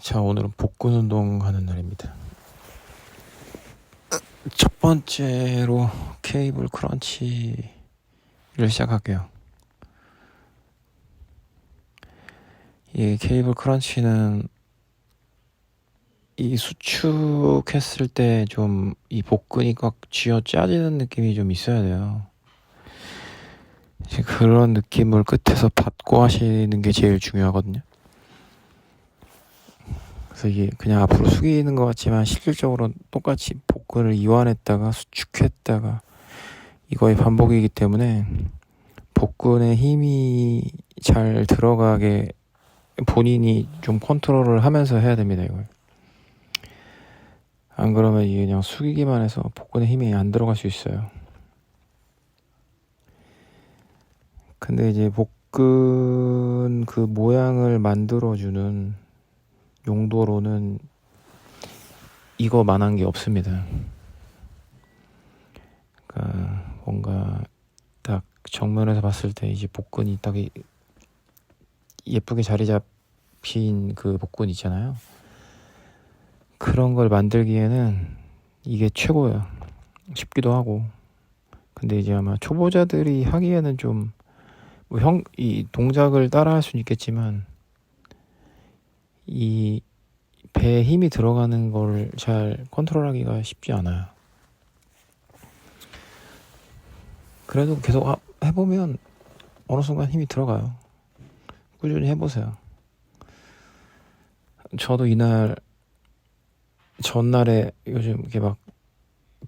자, 오늘은 복근 운동 하는 날입니다. 첫 번째로 케이블 크런치를 시작할게요. 이 케이블 크런치는 이 수축했을 때 좀 이 복근이 꽉 쥐어 짜지는 느낌이 좀 있어야 돼요. 그런 느낌을 끝에서 받고 하시는 게 제일 중요하거든요. 그래서 이게 그냥 앞으로 숙이는 것 같지만 실질적으로 똑같이 복근을 이완했다가 수축했다가 이거의 반복이기 때문에 복근에 힘이 잘 들어가게 본인이 좀 컨트롤을 하면서 해야 됩니다, 이걸. 안 그러면 이게 그냥 숙이기만 해서 복근에 힘이 안 들어갈 수 있어요. 근데 이제 복근 그 모양을 만들어주는 용도로는 이거만한 게 없습니다. 그러니까 뭔가 딱 정면에서 봤을 때 이제 복근이 딱 이- 예쁘게 자리 잡힌 그 복근 있잖아요. 그런 걸 만들기에는 이게 최고예요. 쉽기도 하고. 근데 이제 아마 초보자들이 하기에는 좀 뭐 형, 이 동작을 따라 할 수는 있겠지만, 이 배에 힘이 들어가는 걸 잘 컨트롤하기가 쉽지 않아요. 그래도 계속 하- 해보면 어느 순간 힘이 들어가요. 꾸준히 해보세요. 저도 이날, 전날에 요즘 이렇게 막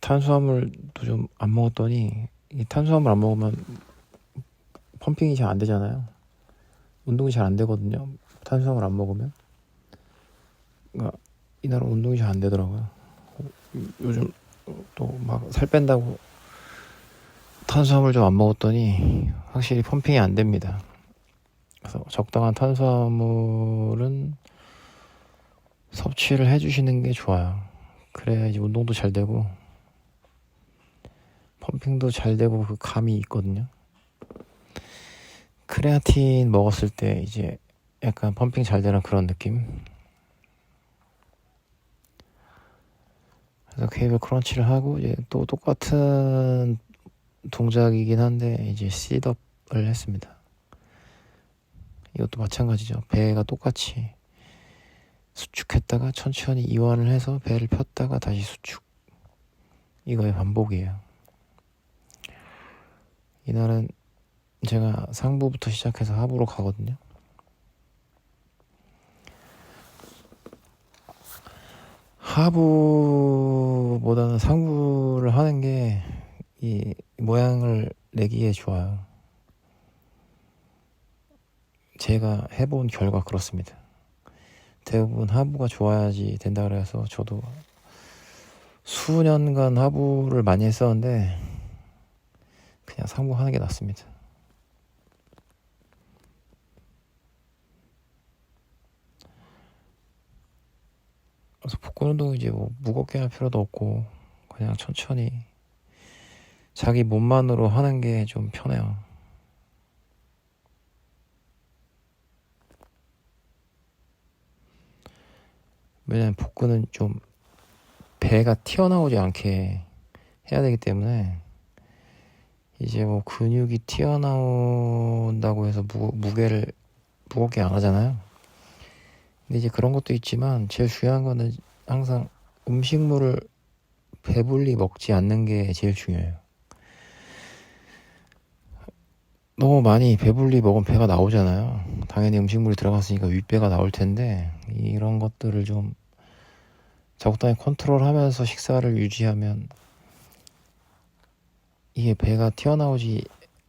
탄수화물도 좀 안 먹었더니, 이 탄수화물 안 먹으면 펌핑이 잘 안 되잖아요. 운동이 잘 안 되거든요. 탄수화물 안 먹으면. 그러니까 이날은 운동이 잘 안 되더라고요. 요즘 또 막 살 뺀다고 탄수화물 좀 안 먹었더니 확실히 펌핑이 안 됩니다. 그래서 적당한 탄수화물은 섭취를 해주시는 게 좋아요. 그래야 이제 운동도 잘 되고 펌핑도 잘 되고 그 감이 있거든요. 크레아틴 먹었을 때 이제 약간 펌핑 잘 되는 그런 느낌. 그래서 케이블 크런치를 하고 이제 또 똑같은 동작이긴 한데 이제 시덥을 했습니다. 이것도 마찬가지죠. 배가 똑같이 수축했다가 천천히 이완을 해서 배를 폈다가 다시 수축. 이거의 반복이에요. 이날은 제가 상부부터 시작해서 하부로 가거든요. 하부 보다는 상부를 하는 게 이 모양을 내기에 좋아요. 제가 해본 결과 그렇습니다. 대부분 하부가 좋아야지 된다 그래서 저도 수년간 하부를 많이 했었는데 그냥 상부 하는 게 낫습니다. 그래서 복근 운동 이제 뭐 무겁게 할 필요도 없고 그냥 천천히 자기 몸만으로 하는 게 좀 편해요. 왜냐면 복근은 좀 배가 튀어나오지 않게 해야 되기 때문에 이제 뭐 근육이 튀어나온다고 해서 무, 무게를 무겁게 안 하잖아요. 근데 이제 그런 것도 있지만 제일 중요한 거는 항상 음식물을 배불리 먹지 않는 게 제일 중요해요. 너무 많이 배불리 먹으면 배가 나오잖아요. 당연히 음식물이 들어갔으니까 윗배가 나올 텐데 이런 것들을 좀 적당히 컨트롤하면서 식사를 유지하면 이게 배가 튀어나오지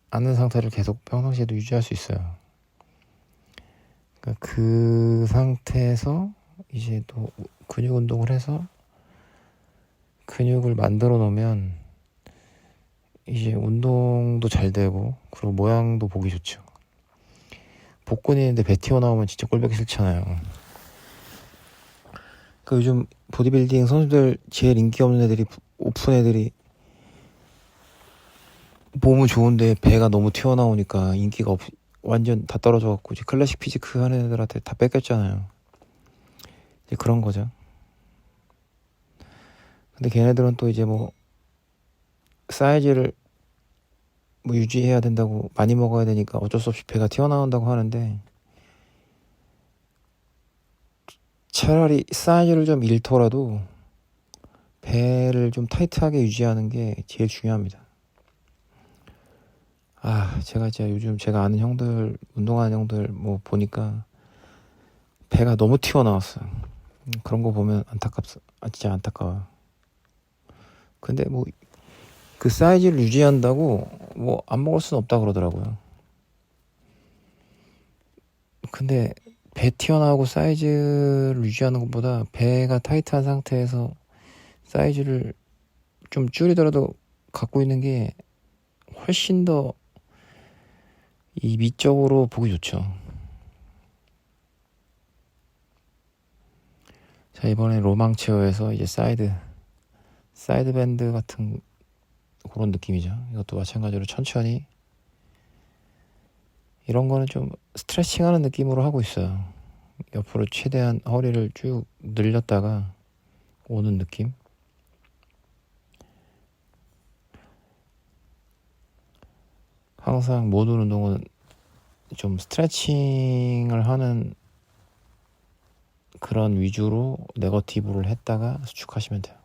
않는 상태를 계속 평상시에도 유지할 수 있어요. 그러니까 그 상태에서 이제 또 근육 운동을 해서 근육을 만들어 놓으면 이제 운동도 잘 되고 그리고 모양도 보기 좋죠. 복근이 있는데 배 튀어나오면 진짜 꼴보기 싫잖아요. 그 요즘 보디빌딩 선수들 제일 인기 없는 애들이 오픈 애들이 몸은 좋은데 배가 너무 튀어나오니까 인기가 없, 완전 다 떨어져 갖고 이제 클래식 피지크 하는 애들한테 다 뺏겼잖아요. 이제 그런 거죠. 근데 걔네들은 또 이제 뭐 사이즈를 뭐 유지해야 된다고 많이 먹어야 되니까 어쩔 수 없이 배가 튀어나온다고 하는데 차라리 사이즈를 좀 잃더라도 배를 좀 타이트하게 유지하는 게 제일 중요합니다. 아, 제가 진짜 요즘 제가 아는 형들, 운동하는 형들 뭐 보니까 배가 너무 튀어나왔어요. 음, 그런 거 보면 안타깝어. 아, 진짜 안타까워요. 근데 뭐 그 사이즈를 유지한다고 뭐 안 먹을 수는 없다 그러더라고요. 근데 배 튀어나오고 사이즈를 유지하는 것보다 배가 타이트한 상태에서 사이즈를 좀 줄이더라도 갖고 있는 게 훨씬 더 이 미적으로 보기 좋죠. 자, 이번에 로망체어에서 이제 사이드, 사이드 밴드 같은 그런 느낌이죠. 이것도 마찬가지로 천천히 이런 거는 좀 스트레칭 하는 느낌으로 하고 있어요. 옆으로 최대한 허리를 쭉 늘렸다가 오는 느낌. 항상 모든 운동은 좀 스트레칭을 하는 그런 위주로 네거티브를 했다가 수축하시면 돼요.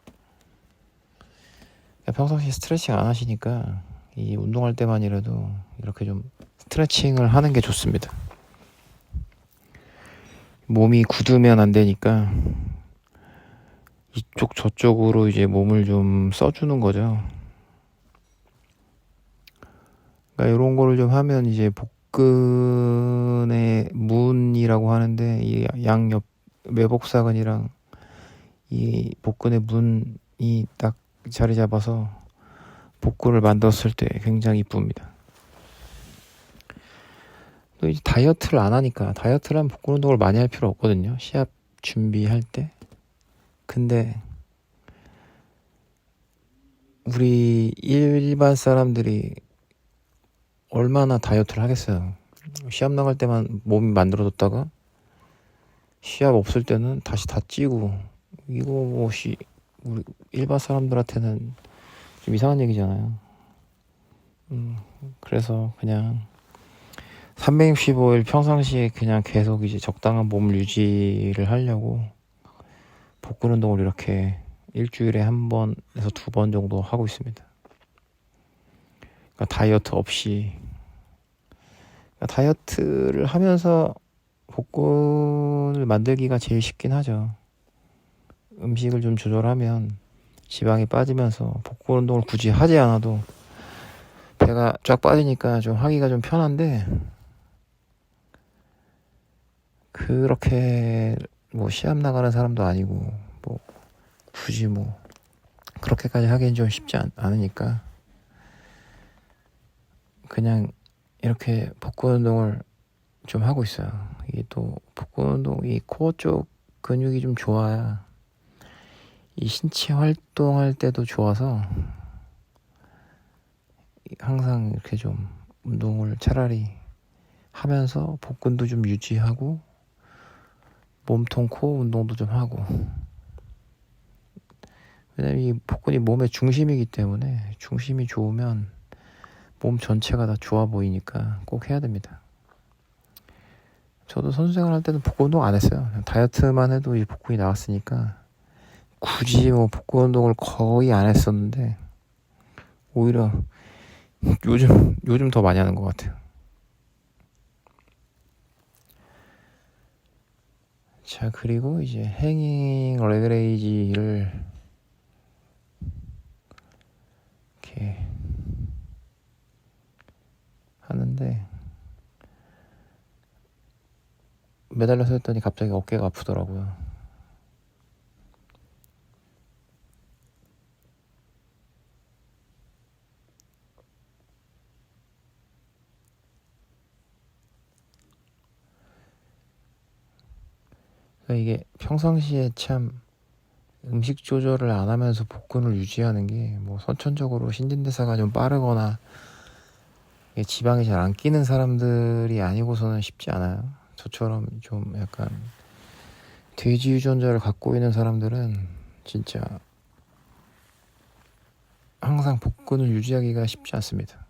그러니까 평상시에 스트레칭 안 하시니까 이 운동할 때만이라도 이렇게 좀 스트레칭을 하는 게 좋습니다. 몸이 굳으면 안 되니까 이쪽 저쪽으로 이제 몸을 좀 써주는 거죠. 그러니까 이런 거를 좀 하면 이제 복근의 문이라고 하는데 이 양옆 매복사근이랑 이 복근의 문이 딱 자리 잡아서 복근을 만들었을 때 굉장히 이쁩니다. 또 이제 다이어트를 안 하니까 다이어트를 하면 복근 운동을 많이 할 필요 없거든요. 시합 준비할 때. 근데 우리 일반 사람들이 얼마나 다이어트를 하겠어요. 시합 나갈 때만 몸이 만들어졌다가 시합 없을 때는 다시 다 찌고 이거 뭐시 우리 일반 사람들한테는 좀 이상한 얘기잖아요. 음, 그래서 그냥 365일 평상시에 그냥 계속 이제 적당한 몸 유지를 하려고 복근 운동을 이렇게 일주일에 한 번에서 두 번 정도 하고 있습니다. 그러니까 다이어트 없이 그러니까 다이어트를 하면서 복근을 만들기가 제일 쉽긴 하죠. 음식을 좀 조절하면 지방이 빠지면서 복근 운동을 굳이 하지 않아도 배가 쫙 빠지니까 좀 하기가 좀 편한데 그렇게 뭐 시합 나가는 사람도 아니고 뭐 굳이 뭐 그렇게까지 하기엔 좀 쉽지 않, 않으니까 그냥 이렇게 복근 운동을 좀 하고 있어요. 이게 또 복근 운동 이 코어 쪽 근육이 좀 좋아야 이 신체 활동할 때도 좋아서 항상 이렇게 좀 운동을 차라리 하면서 복근도 좀 유지하고 몸통 코어 운동도 좀 하고 왜냐면 이 복근이 몸의 중심이기 때문에 중심이 좋으면 몸 전체가 다 좋아 보이니까 꼭 해야 됩니다. 저도 선수 생활 할 때는 복근 운동 안 했어요. 다이어트만 해도 이 복근이 나왔으니까 굳이 뭐 복근 운동을 거의 안 했었는데 오히려 요즘 요즘 더 많이 하는 것 같아요. 자 그리고 이제 행잉 레그레이지를 이렇게 하는데 매달려서 했더니 갑자기 어깨가 아프더라고요. 그러니까 이게 평상시에 참 음식 조절을 안 하면서 복근을 유지하는 게 뭐 선천적으로 신진대사가 좀 빠르거나 지방이 잘안 끼는 사람들이 아니고서는 쉽지 않아요. 저처럼 좀 약간 돼지 유전자를 갖고 있는 사람들은 진짜 항상 복근을 유지하기가 쉽지 않습니다.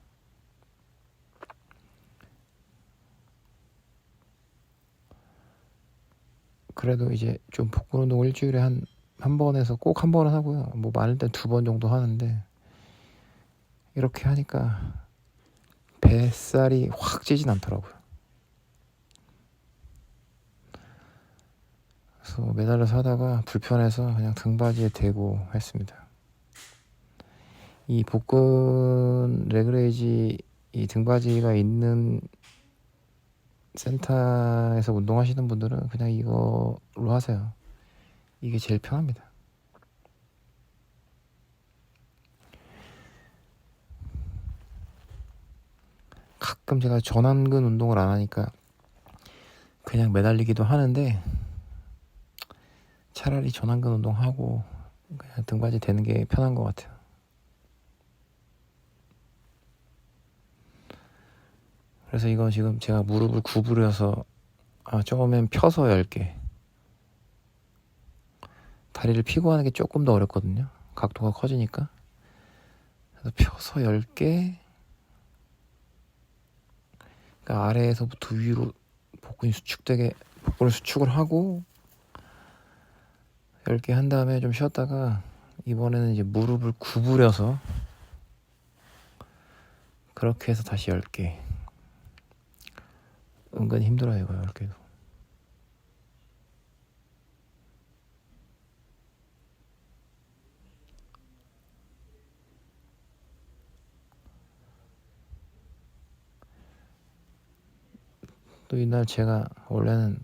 그래도 이제 좀 복근 운동을 일주일에 한 한 번에서 꼭 한 번은 하고요. 뭐 많을 땐 두 번 정도 하는데 이렇게 하니까 뱃살이 확 찌진 않더라고요. 그래서 매달려서 하다가 불편해서 그냥 등받이에 대고 했습니다. 이 복근 레그레이지 이 등받이가 있는 센터에서 운동하시는 분들은 그냥 이걸로 하세요. 이게 제일 편합니다. 가끔 제가 전완근 운동을 안 하니까 그냥 매달리기도 하는데 차라리 전완근 운동하고 그냥 등받이 대는 게 편한 것 같아요. 그래서 이건 지금 제가 무릎을 구부려서 아 처음엔 펴서 10개. 다리를 피고 하는 게 조금 더 어렵거든요. 각도가 커지니까. 그래서 펴서 10개 그러니까 아래에서부터 위로 복근이 수축되게 복근을 수축을 하고 10개 한 다음에 좀 쉬었다가 이번에는 이제 무릎을 구부려서 그렇게 해서 다시 10개 은근히 힘들어요 이거 10개도 또 이날 제가 원래는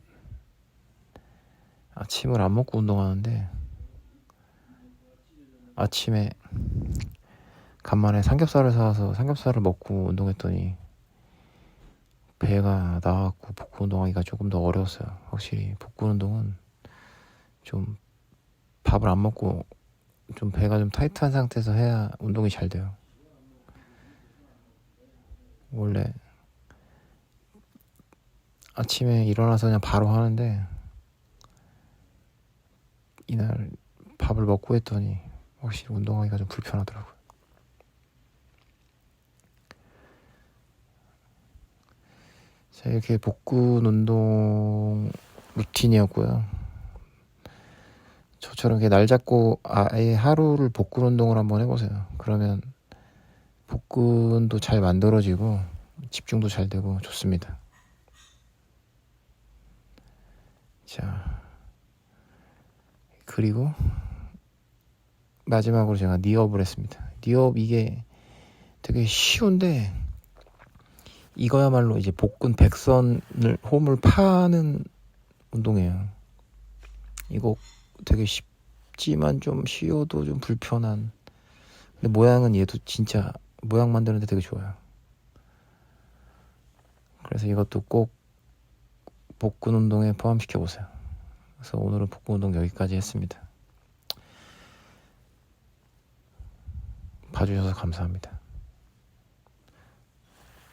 아침을 안 먹고 운동하는데 아침에 간만에 삼겹살을 사와서 삼겹살을 먹고 운동했더니 배가 나왔고 복근 운동하기가 조금 더 어려웠어요. 확실히 복근 운동은 좀 밥을 안 먹고 좀 배가 좀 타이트한 상태에서 해야 운동이 잘 돼요. 원래 아침에 일어나서 그냥 바로 하는데 이날 밥을 먹고 했더니 확실히 운동하기가 좀 불편하더라고요. 자, 이렇게 복근 운동 루틴이었고요. 저처럼 이렇게 날 잡고 아예 하루를 복근 운동을 한번 해보세요. 그러면 복근도 잘 만들어지고 집중도 잘 되고 좋습니다. 자, 그리고 마지막으로 제가 니업을 했습니다. 니업 이게 되게 쉬운데 이거야말로 이제 복근 백선을 홈을 파는 운동이에요. 이거 되게 쉽지만 좀 쉬워도 좀 불편한. 근데 모양은 얘도 진짜 모양 만드는데 되게 좋아요. 그래서 이것도 꼭 복근 운동에 포함시켜 보세요. 그래서 오늘은 복근 운동 여기까지 했습니다. 봐주셔서 감사합니다.